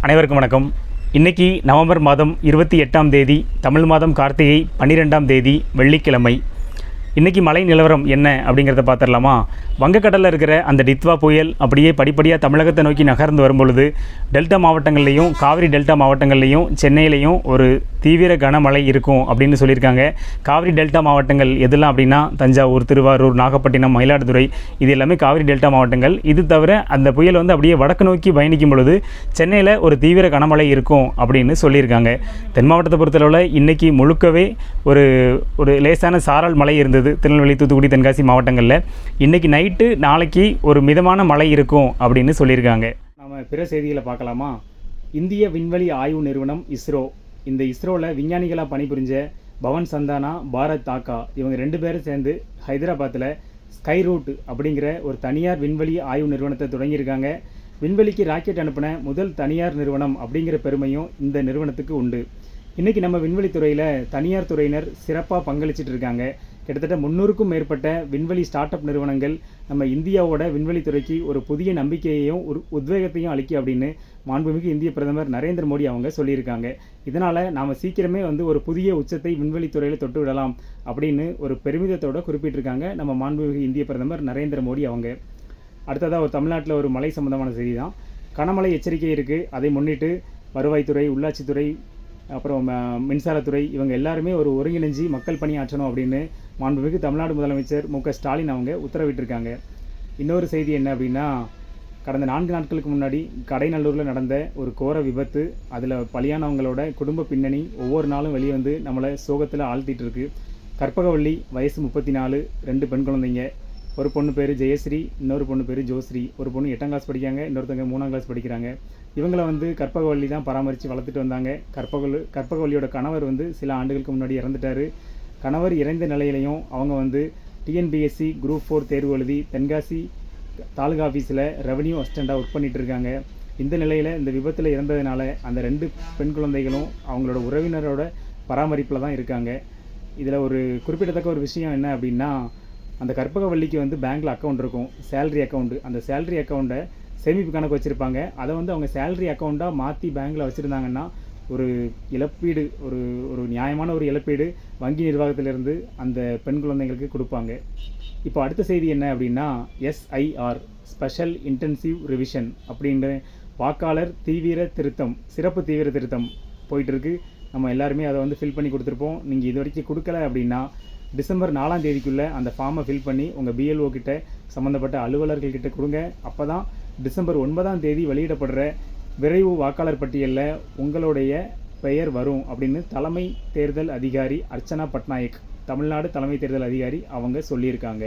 அனைவருக்கும் வணக்கம். இன்னைக்கு நவம்பர் மாதம் இருபத்தி எட்டாம் தேதி தமிழ் மாதம் கார்த்திகை பன்னிரெண்டாம் தேதி வெள்ளிக்கிழமை. இன்றைக்கி மழை நிலவரம் என்ன அப்படிங்கிறத பார்த்துடலாமா? வங்கக்கடலில் இருக்கிற அந்த டித்வா புயல் அப்படியே படிப்படியாக தமிழகத்தை நோக்கி நகர்ந்து வரும்பொழுது டெல்டா மாவட்டங்கள்லையும் காவிரி டெல்டா மாவட்டங்கள்லையும் சென்னையிலையும் ஒரு தீவிர கனமழை இருக்கும் அப்படின்னு சொல்லியிருக்காங்க. காவிரி டெல்டா மாவட்டங்கள் எதெல்லாம் அப்படின்னா தஞ்சாவூர் திருவாரூர் நாகப்பட்டினம் மயிலாடுதுறை இது எல்லாமே காவிரி டெல்டா மாவட்டங்கள். இது தவிர அந்த புயல் வந்து அப்படியே வடக்கு நோக்கி பயணிக்கும் பொழுது சென்னையில் ஒரு தீவிர கனமழை இருக்கும் அப்படின்னு சொல்லியிருக்காங்க. தென் மாவட்டத்தை பொறுத்தளவில் இன்றைக்கி முழுக்கவே ஒரு ஒரு லேசான சாரல் மழை இருந்தது. திருநெல்வேலி தூத்துக்குடி தென்காசி மாவட்டங்களில். இன்னைக்கு நைட்டு நாளைக்கு ஒரு மிதமான மழை இருக்கும் அப்படின்னு சொல்லியிருக்காங்க. நம்ம பிற செய்திகளை பார்க்கலாமா? இந்திய விண்வெளி ஆய்வு நிறுவனம் இஸ்ரோ. இந்த இஸ்ரோவில் விஞ்ஞானிகளாக பணிபுரிஞ்ச பவன் சந்தானா பாரத் தாக்கா இவங்க ரெண்டு பேரும் சேர்ந்து ஹைதராபாத்தில் ஸ்கை ரூட் அப்படிங்கிற ஒரு தனியார் விண்வெளி ஆய்வு நிறுவனத்தை தொடங்கியிருக்காங்க. விண்வெளிக்கு ராக்கெட் அனுப்பின முதல் தனியார் நிறுவனம் அப்படிங்கிற பெருமையும் இந்த நிறுவனத்துக்கு உண்டு. இன்றைக்கி நம்ம விண்வெளி துறையில் தனியார் துறையினர் சிறப்பாக பங்களிச்சிட்டு இருக்காங்க. கிட்டத்தட்ட முந்நூறுக்கும் மேற்பட்ட விண்வெளி ஸ்டார்ட் அப் நிறுவனங்கள் நம்ம இந்தியாவோட விண்வெளி துறைக்கு ஒரு புதிய நம்பிக்கையையும் ஒரு உத்வேகத்தையும் அளிக்க அப்படின்னு மாண்புமிகு இந்திய பிரதமர் நரேந்திர மோடி அவங்க சொல்லியிருக்காங்க. இதனால் நாம் சீக்கிரமே வந்து ஒரு புதிய உச்சத்தை விண்வெளி துறையில் தொட்டு விடலாம் அப்படின்னு ஒரு பெருமிதத்தோட குறிப்பிட்டிருக்காங்க நம்ம மாண்புமிகு இந்திய பிரதமர் நரேந்திர மோடி அவங்க. அடுத்ததாக ஒரு தமிழ்நாட்டில் ஒரு மலை சம்மந்தமான செய்தி தான் கனமழை எச்சரிக்கை இருக்குது அதை முன்னிட்டு வருவாய்த்துறை உள்ளாட்சித்துறை அப்புறம் ம- மின்சாரத்துறை இவங்க எல்லாருமே ஒரு ஒருங்கிணைஞ்சு மக்கள் பணியாற்றணும் அப்படின்னு மாண்புமிகு தமிழ்நாடு முதலமைச்சர் மு ஸ்டாலின் அவங்க உத்தரவிட்டிருக்காங்க. இன்னொரு செய்தி என்ன அப்படின்னா கடந்த நான்கு நாட்களுக்கு முன்னாடி கடைநல்லூரில் நடந்த ஒரு கோர விபத்து அதில் பலியானவங்களோட குடும்ப பின்னணி ஒவ்வொரு நாளும் வெளியே வந்து நம்மளை சோகத்தில் ஆழ்த்திட்டு இருக்கு கற்பகவள்ளி வயசு முப்பத்தி நாலு ரெண்டு பெண் குழந்தைங்க. ஒரு பொண்ணு பேர் ஜெயஸ்ரீ இன்னொரு பொண்ணு பேர் ஜோஸ்ரீ. ஒரு பொண்ணு எட்டாம் கிளாஸ் படிக்காங்க இன்னொருத்தவங்க மூணாம் கிளாஸ் படிக்கிறாங்க. இவங்களை வந்து கற்பகவள்ளி தான் பராமரித்து வளர்த்துட்டு வந்தாங்க. கற்பகல் கற்பகவல்லியோட கணவர் வந்து சில ஆண்டுகளுக்கு முன்னாடி இறந்துட்டாரு. கணவர் இறந்த நிலையிலையும் அவங்க வந்து டிஎன்பிஎஸ்சி குரூப் ஃபோர் தேர்வு எழுதி தென்காசி தாலுகா ஆஃபீஸில் ரெவன்யூ அசிஸ்டண்ட்டாக ஒர்க் பண்ணிகிட்டு இருக்காங்க. இந்த நிலையில் இந்த விபத்தில் இறந்ததுனால அந்த ரெண்டு பெண் குழந்தைகளும் அவங்களோட உறவினரோட பராமரிப்பில் தான் இருக்காங்க. இதில் ஒரு குறிப்பிடத்தக்க ஒரு விஷயம் என்ன அப்படின்னா அந்த கற்பகவள்ளிக்கு வந்து பேங்க்கில் அக்கௌண்ட் இருக்கும். சேலரி அக்கௌண்ட்டு அந்த சேலரி அக்கௌண்ட்டை சேமிப்பு கணக்கு வச்சுருப்பாங்க. அதை வந்து அவங்க சேலரி அக்கௌண்ட்டாக மாற்றி பேங்க்கில் வச்சுருந்தாங்கன்னா ஒரு இழப்பீடு ஒரு ஒரு நியாயமான ஒரு இழப்பீடு வங்கி நிர்வாகத்திலிருந்து அந்த பெண் குழந்தைங்களுக்கு கொடுப்பாங்க. இப்போ அடுத்த செய்தி என்ன அப்படின்னா எஸ்ஐஆர் ஸ்பெஷல் இன்டென்சிவ் ரிவிஷன் அப்படின்ற வாக்காளர் தீவிர திருத்தம் சிறப்பு தீவிர திருத்தம் போயிட்டுருக்கு. நம்ம எல்லாருமே அதை வந்து ஃபில் பண்ணி கொடுத்துருப்போம். நீங்கள் இது வரைக்கும் கொடுக்கல அப்படின்னா டிசம்பர் நாலாம் தேதிக்குள்ளே அந்த ஃபார்மை ஃபில் பண்ணி உங்கள் பிஎல்ஓ கிட்ட சம்மந்தப்பட்ட அலுவலர்கள்கிட்ட கொடுங்க. அப்போ தான் டிசம்பர் ஒன்பதாம் தேதி வெளியிடப்படுற விரைவு வாக்காளர் பட்டியலில் உங்களுடைய பெயர் வரும் அப்படின்னு தலைமை தேர்தல் அதிகாரி அர்ச்சனா பட்நாயக் தமிழ்நாடு தலைமை தேர்தல் அதிகாரி அவங்க சொல்லியிருக்காங்க.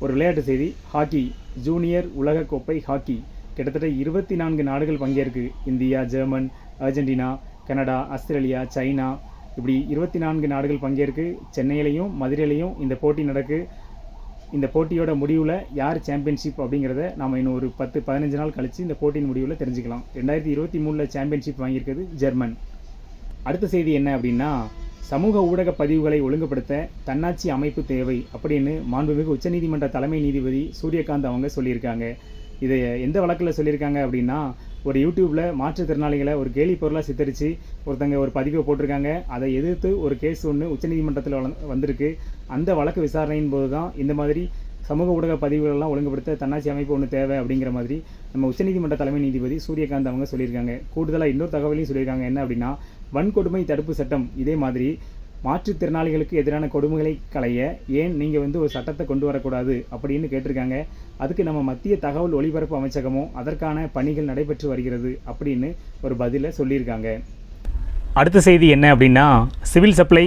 ஒரு விளையாட்டு செய்தி ஹாக்கி ஜூனியர் உலகக்கோப்பை ஹாக்கி. கிட்டத்தட்ட இருபத்தி நான்கு நாடுகள் பங்கேற்கு. India German Argentina Canada Australia China. இப்படி இருபத்தி நான்கு நாடுகள் பங்கேற்கு. சென்னையிலையும் மதுரையிலையும் இந்த போட்டி நடக்கு. இந்த போட்டியோட முடிவில் யார் சாம்பியன்ஷிப் அப்படிங்கிறத நம்ம இன்னும் ஒரு பத்து பதினஞ்சு நாள் கழித்து இந்த போட்டியின் முடிவில் தெரிஞ்சுக்கலாம். ரெண்டாயிரத்தி இருபத்தி மூணில் சாம்பியன்ஷிப் வாங்கியிருக்கிறது ஜெர்மன். அடுத்த செய்தி என்ன அப்படின்னா சமூக ஊடக பதிவுகளை ஒழுங்குபடுத்த தன்னாட்சி அமைப்பு தேவை அப்படின்னு மாண்புமிகு உச்சநீதிமன்ற தலைமை நீதிபதி சூரியகாந்த் அவங்க சொல்லியிருக்காங்க. இதை எந்த வழக்கில் சொல்லியிருக்காங்க அப்படின்னா ஒரு யூடியூப்பில் மாற்றுத்திறனாளிகளை ஒரு கேலி பொருளாக சித்தரித்து ஒருத்தங்க ஒரு பதிவை போட்டிருக்காங்க. அதை எதிர்த்து ஒரு கேஸ் ஒன்று உச்சநீதிமன்றத்தில் வள- வந்திருக்கு. அந்த வழக்கு விசாரணையின் போது தான் இந்த மாதிரி சமூக ஊடக பதிவுகளெல்லாம் ஒழுங்குபடுத்த தன்னாட்சி அமைப்பு ஒன்று தேவை அப்படிங்கிற மாதிரி நம்ம உச்சநீதிமன்ற தலைமை நீதிபதி சூரியகாந்த் அவங்க சொல்லியிருக்காங்க. கூடுதலாக இன்னொரு தகவலையும் சொல்லியிருக்காங்க. என்ன அப்படின்னா வன்கொடுமை தடுப்பு சட்டம் இதே மாதிரி மாற்றுத்திறனாளிகளுக்கு எதிரான கொடுமைகளை களைய ஏன் நீங்கள் வந்து ஒரு சட்டத்தை கொண்டு வரக்கூடாது அப்படின்னு கேட்டிருக்காங்க. அதுக்கு நம்ம மத்திய தகவல் ஒலிபரப்பு அமைச்சகமும் அதற்கான பணிகள் நடைபெற்று வருகிறது அப்படின்னு ஒரு பதிலை சொல்லியிருக்காங்க. அடுத்த செய்தி என்ன அப்படின்னா சிவில் சப்ளை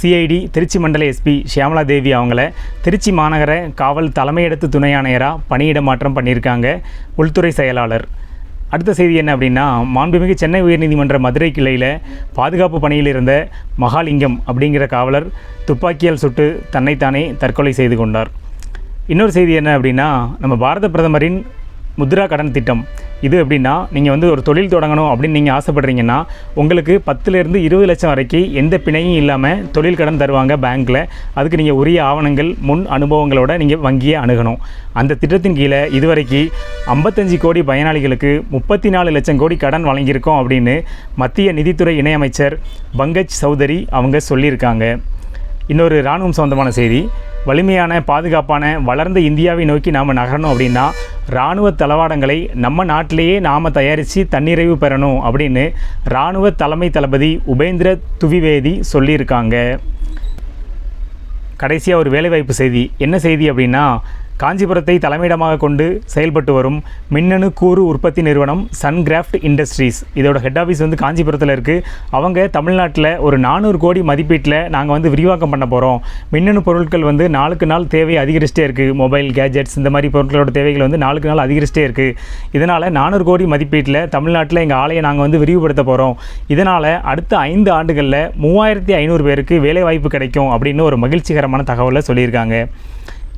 சிஐடி திருச்சி மண்டல எஸ்பி ஷியாமலா தேவி அவங்கள திருச்சி மாநகர காவல் தலைமையிடத்து துணை ஆணையராக பணியிட மாற்றம் பண்ணியிருக்காங்க. உள்துறை செயலாளர். அடுத்த செய்தி என்ன அப்படின்னா மாண்புமிகு சென்னை உயர்நீதிமன்ற மதுரை கிளையில் பாதுகாப்பு பணியில் இருந்த மகாலிங்கம் அப்படிங்கிற காவலர் துப்பாக்கியால் சுட்டு தன்னைத்தானே தற்கொலை செய்து கொண்டார். இன்னொரு செய்தி என்ன அப்படின்னா நம்ம பாரத பிரதமரின் முத்ரா கடன் திட்டம். இது எப்படின்னா நீங்கள் வந்து ஒரு தொழில் தொடங்கணும் அப்படின்னு நீங்கள் ஆசைப்படுறீங்கன்னா உங்களுக்கு பத்துலேருந்து இருபது லட்சம் வரைக்கும் எந்த பிணையும் இல்லாமல் தொழில் கடன் தருவாங்க பேங்க்கில் அதுக்கு நீங்கள் உரிய ஆவணங்கள் முன் அனுபவங்களோட நீங்கள் வங்கியை அணுகணும். அந்த திட்டத்தின் கீழே இதுவரைக்கும் ஐம்பத்தஞ்சு கோடி பயனாளிகளுக்கு முப்பத்தி நாலு லட்சம் கோடி கடன் வழங்கியிருக்கோம் அப்படின்னு மத்திய நிதித்துறை இணையமைச்சர் பங்கஜ் சௌதரி அவங்க சொல்லியிருக்காங்க. இன்னொரு இராணுவம் சொந்தமான செய்தி. வலிமையான பாதுகாப்பான வளர்ந்த இந்தியாவை நோக்கி நாம் நகரணும் அப்படின்னா இராணுவ தளவாடங்களை நம்ம நாட்டிலேயே நாம் தயாரித்து தன்னிறைவு பெறணும் அப்படின்னு இராணுவ தலைமை தளபதி உபேந்திர துவிவேதி சொல்லியிருக்காங்க. கடைசியாக ஒரு வேலைவாய்ப்பு செய்தி. என்ன செய்தி அப்படின்னா காஞ்சிபுரத்தை தலைமையிடமாக கொண்டு செயல்பட்டு வரும் மின்னணு கூறு உற்பத்தி நிறுவனம் சன்கிராஃப்ட் இண்டஸ்ட்ரீஸ் இதோட ஹெட் ஆஃபீஸ் வந்து காஞ்சிபுரத்தில் இருக்குது அவங்க தமிழ்நாட்டில் ஒரு நானூறு கோடி மதிப்பீட்டில் நாங்கள் வந்து விரிவாக்கம் பண்ண போகிறோம் மின்னணு பொருட்கள் வந்து நாளுக்கு நாள் தேவை அதிகரிச்சிட்டே இருக்குது மொபைல் கேஜெட்ஸ் இந்த மாதிரி பொருட்களோட தேவைகள் வந்து நாளுக்கு நாள் அதிகரிச்சிட்டே இருக்குது இதனால் நானூறு கோடி மதிப்பீட்டில் தமிழ்நாட்டில் எங்கள் ஆலையை நாங்கள் வந்து விரிவுபடுத்த போகிறோம் இதனால் அடுத்த ஐந்து ஆண்டுகளில் மூவாயிரத்தி ஐநூறு பேருக்கு வேலைவாய்ப்பு கிடைக்கும் அப்படின்னு ஒரு மகிழ்ச்சிகரமான தகவலை சொல்லியிருக்காங்க.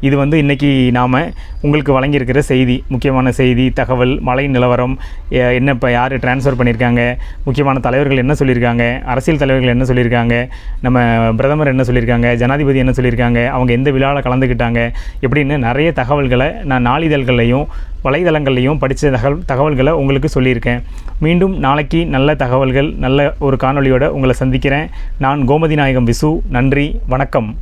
இது வந்து இன்றைக்கி நாம் உங்களுக்கு வழங்கியிருக்கிற செய்தி முக்கியமான செய்தி தகவல் மழை நிலவரம் என்ன இப்போ யார் ட்ரான்ஸ்ஃபர் பண்ணியிருக்காங்க முக்கியமான தலைவர்கள் என்ன சொல்லியிருக்காங்க அரசியல் தலைவர்கள் என்ன சொல்லியிருக்காங்க நம்ம பிரதமர் என்ன சொல்லியிருக்காங்க ஜனாதிபதி என்ன சொல்லியிருக்காங்க அவங்க எந்த விழாவில் கலந்துக்கிட்டாங்க இப்படின்னு நிறைய தகவல்களை நான் நாளிதழ்கள்லையும் வலைதளங்கள்லையும் படித்த தகவல் தகவல்களை உங்களுக்கு சொல்லியிருக்கேன். மீண்டும் நாளைக்கு நல்ல தகவல்கள் நல்ல ஒரு காணொலியோடு உங்களை சந்திக்கிறேன். நான் கோமதி நாயகம் விசு நன்றி வணக்கம்.